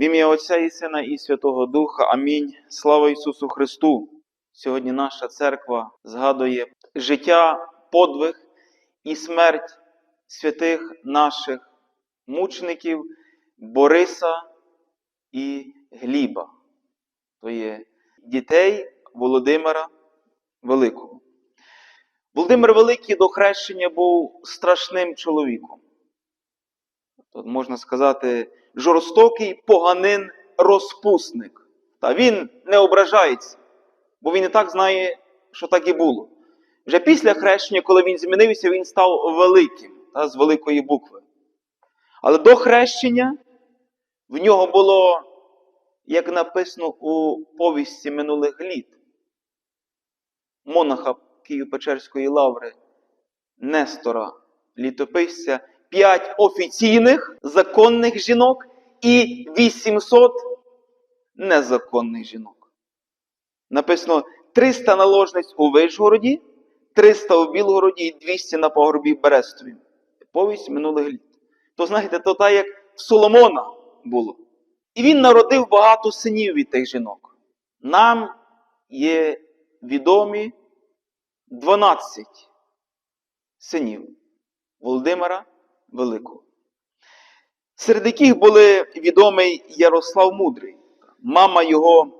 В ім'я Отця і Сина і Святого Духа. Амінь. Слава Ісусу Христу! Сьогодні наша церква згадує життя, подвиг і смерть святих наших мучеників Бориса і Гліба. То є дітей Володимира Великого. Володимир Великий до хрещення був страшним чоловіком. Тут можна сказати, жорстокий поганин розпусник. Та він не ображається, бо він і так знає, що так і було. Вже після хрещення, коли він змінився, він став великим та, з великої букви. Але до хрещення в нього було, як написано у повісті минулих літ, монаха Києво-Печерської лаври Нестора, літописця, п'ять офіційних законних жінок і 800 незаконних жінок. Написано 300 наложниць у Вишгороді, 300 у Білгороді і 200 на погорбі Берестові. Повість минулих літ. То знаєте, то так, як в Соломона було. І він народив багато синів від тих жінок. Нам є відомі 12 синів Володимира Великого. Серед яких були відомий Ярослав Мудрий, мама його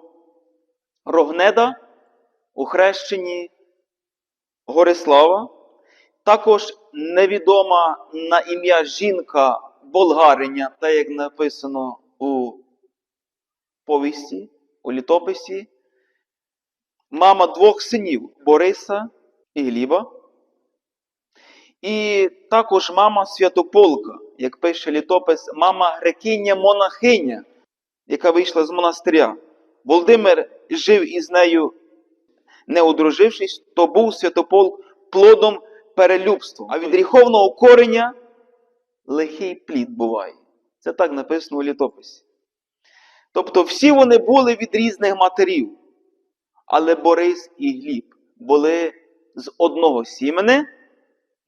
Рогнеда у хрещенні Горислава, також невідома на ім'я жінка болгариня, та як написано у повісті, у літописі, мама двох синів Бориса і Гліба. І також мама Святополка, як пише літопис, мама грекиня монахиня, яка вийшла з монастиря. Володимир жив із нею, не одружившись, то був Святополк плодом перелюбства. А від гріховного кореня лихий плід буває. Це так написано у літописі. Тобто всі вони були від різних матерів, але Борис і Гліб були з одного сімени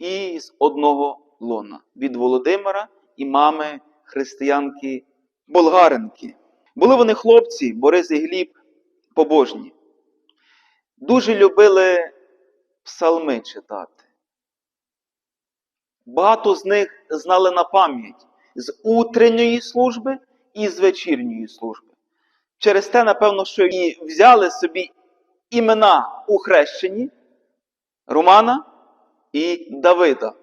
і з одного лона від Володимира і мами християнки Болгаренки. Були вони хлопці, Борис і Гліб, побожні. Дуже любили псалми читати. Багато з них знали на пам'ять з утренньої служби і з вечірньої служби. Через те, напевно, що і взяли собі імена у хрещенні Романа і Давида.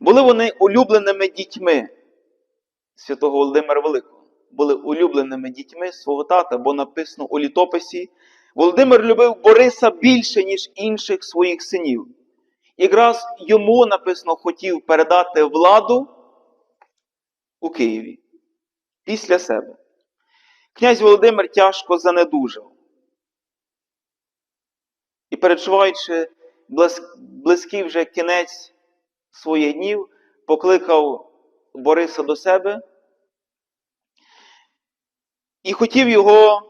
Були вони улюбленими дітьми святого Володимира Великого. Були улюбленими дітьми свого тата, бо написано у літописі. Володимир любив Бориса більше, ніж інших своїх синів. Якраз йому написано хотів передати владу у Києві після себе. Князь Володимир тяжко занедужав. І перечуваючи близький вже кінець своїх днів, покликав Бориса до себе і хотів його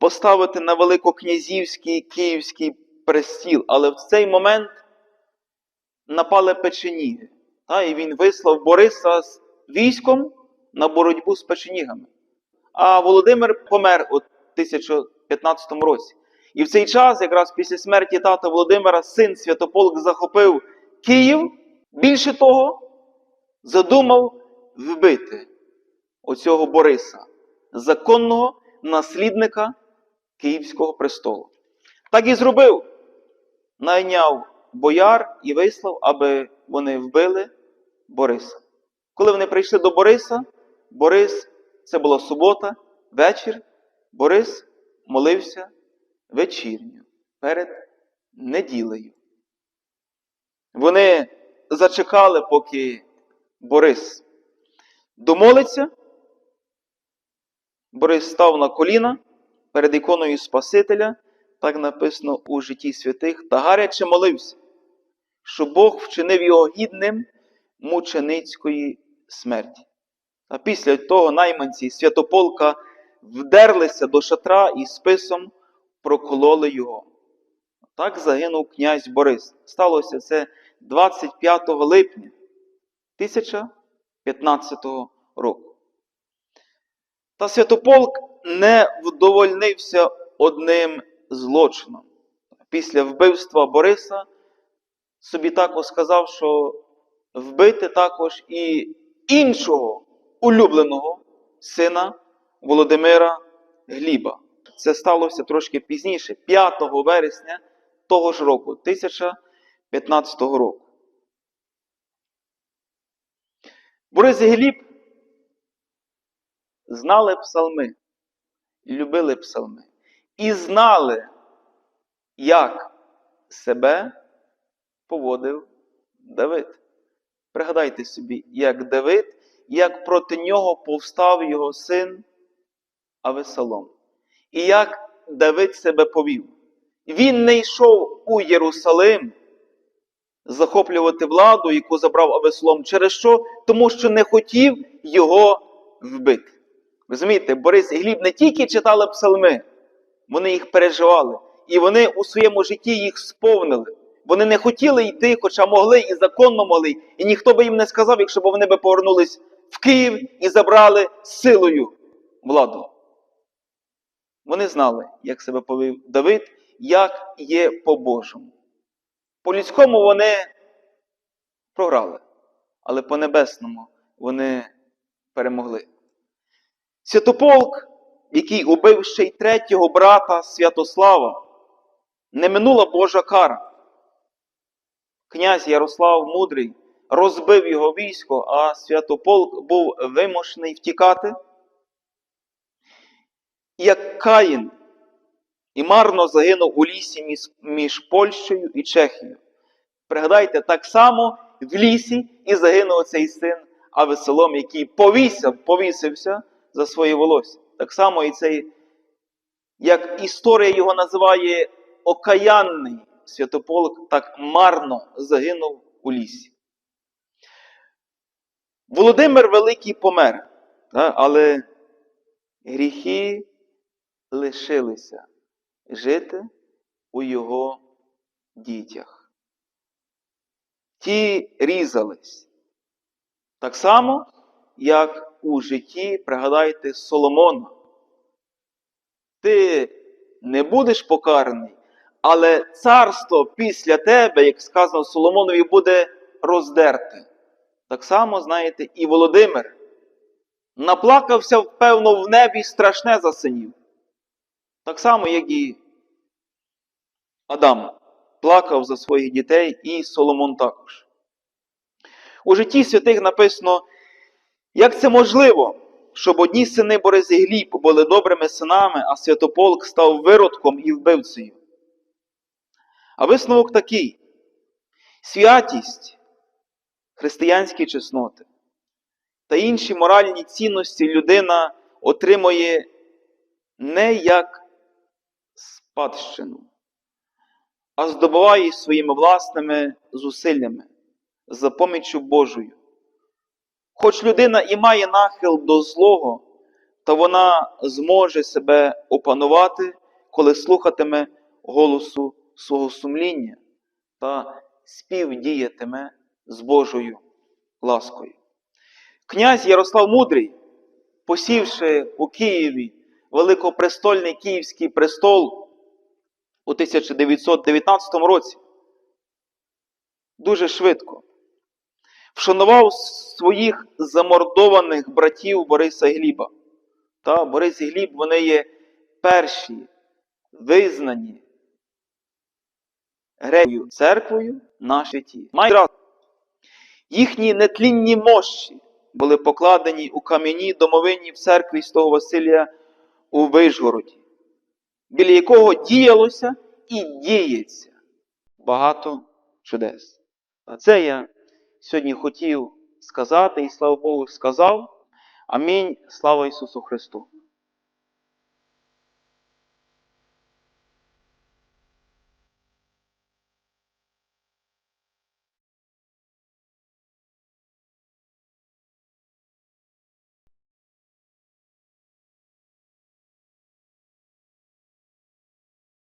поставити на великокнязівський київський престіл. Але в цей момент напали печеніги. Та, і він вислав Бориса з військом на боротьбу з печенігами. А Володимир помер у 1015 році. І в цей час, якраз після смерті тата Володимира, син Святополк захопив Київ. Більше того, задумав вбити оцього Бориса, законного наслідника Київського престолу. Так і зробив. Найняв бояр і вислав, аби вони вбили Бориса. Коли вони прийшли до Бориса, Борис, це була субота, вечір, Борис молився вечірню перед неділею. Вони зачекали, поки Борис домолиться. Борис став на коліна перед іконою Спасителя, так написано у житті святих, та гаряче молився, що Бог вчинив його гідним мученицької смерті. А після того найманці святополка вдерлися до шатра і списом прокололи його. Так загинув князь Борис. Сталося це 25 липня 1015 року. Та Святополк не вдовольнився одним злочином. Після вбивства Бориса собі також сказав, що вбити також і іншого улюбленого сина Володимира Гліба. Це сталося трошки пізніше, 5 вересня того ж року, 1015 року. Борис і Гліб знали псалми, любили псалми і знали, як себе поводив Давид. Пригадайте собі, як Давид, як проти нього повстав його син Авесалом. І як Давид себе повів. Він не йшов у Єрусалим захоплювати владу, яку забрав Авесолом. Через що? Тому що не хотів його вбити. Розумієте, Борис і Гліб не тільки читали псалми, вони їх переживали. І вони у своєму житті їх сповнили. Вони не хотіли йти, хоча могли і законно могли. І ніхто би їм не сказав, якщо б вони повернулись в Київ і забрали силою владу. Вони знали, як себе повів Давид, як є по-божому. По людському вони програли, але по небесному вони перемогли. Святополк, який убив ще й третього брата Святослава, не минула Божа кара. Князь Ярослав Мудрий розбив його військо, а Святополк був вимушений втікати. Як Каїн і марно загинув у лісі між, Польщею і Чехією. Пригадайте, так само в лісі і загинув цей син Авесолом, який повісив, повісився за своє волосся. Так само і цей, як історія його називає окаянний святополк, так марно загинув у лісі. Володимир Великий помер, але гріхи лишилися жити у його дітях. Ті різались. Так само, як у житті, пригадайте, Соломона. Ти не будеш покараний, але царство після тебе, як сказано Соломонові, буде роздерте. Так само, знаєте, і Володимир наплакався, певно, в небі страшне за синів. Так само, як і Адам плакав за своїх дітей, і Соломон також. У житті святих написано, як це можливо, щоб одні сини Борис і Гліб були добрими синами, а святополк став виродком і вбивцею. А висновок такий: святість, християнські чесноти та інші моральні цінності людина отримує не як спадщину, а здобуває своїми власними зусиллями за поміччю Божою. Хоч людина і має нахил до злого, то вона зможе себе опанувати, коли слухатиме голосу свого сумління та співдіятиме з Божою ласкою. Князь Ярослав Мудрий, посівши у Києві великопрестольний Київський престол у 1919 році, дуже швидко вшанував своїх замордованих братів Бориса Гліба. Та Борис Гліб вони є перші визнані грекою церквою на світі. Їхні нетлінні мощі були покладені у кам'яній домовині в церкві Святого Василія у Вишгороді, біля якого діялося і діється багато чудес. А це я сьогодні хотів сказати, і слава Богу, сказав. Амінь. Слава Ісусу Христу!